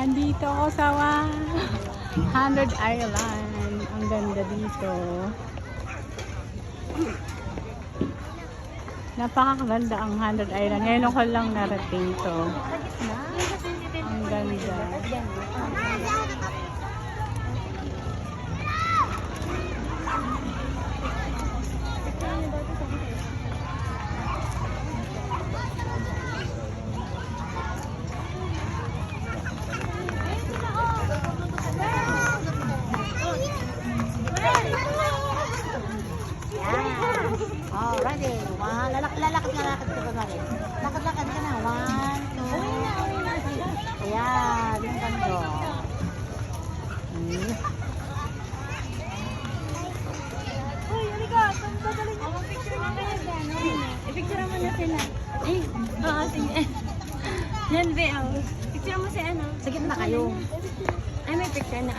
Dito ako sa wa- 100 Island. Ang ganda dito. Napakaganda ang 100 Island. Ngayon ako lang narating to. Ang ganda. Yan. Oh, ready. One. Lalak lalakad ka, lakad ka ba rin? Lakad-lakad ka na. One, two. Ayan. Yung ganda. Hmm. Uy, halika. Dadalhin niyo. Ako picture mo kayo dyan. I-picture mo na sila. Eh, oo, sige. Yan, be, oh. Picture mo si ano. Sige na kayo. Ay, may picture na.